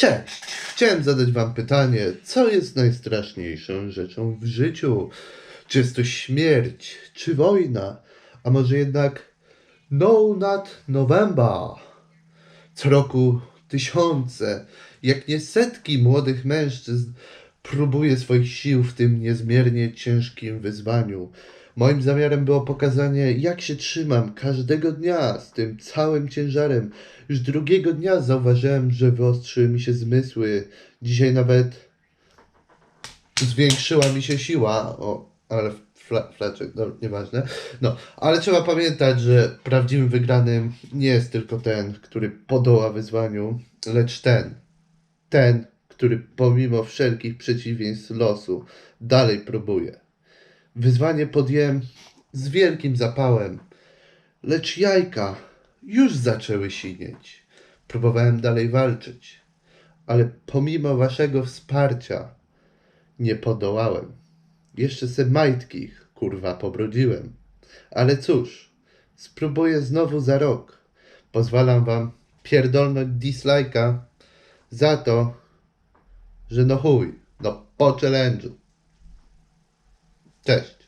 Cześć! Chciałem zadać Wam pytanie, co jest najstraszniejszą rzeczą w życiu? Czy jest to śmierć, czy wojna, a może jednak No Not November? Co roku tysiące, jak nie setki młodych mężczyzn próbuje swoich sił w tym niezmiernie ciężkim wyzwaniu. Moim zamiarem było pokazanie, jak się trzymam każdego dnia z tym całym ciężarem. Już drugiego dnia zauważyłem, że wyostrzyły mi się zmysły. Dzisiaj nawet zwiększyła mi się siła. O, ale fla, flaczek, no nieważne. No, ale trzeba pamiętać, że prawdziwym wygranym nie jest tylko ten, który podoła wyzwaniu, lecz ten, ten, który pomimo wszelkich przeciwieństw losu dalej próbuje. Wyzwanie podjąłem z wielkim zapałem, lecz jajka już zaczęły sinieć. Próbowałem dalej walczyć, ale pomimo waszego wsparcia nie podołałem. Jeszcze se majtki, kurwa, pobrudziłem. Ale cóż, spróbuję znowu za rok. Pozwalam wam pierdolnąć dislike'a za to, że no chuj, no po challenge'u. Cześć.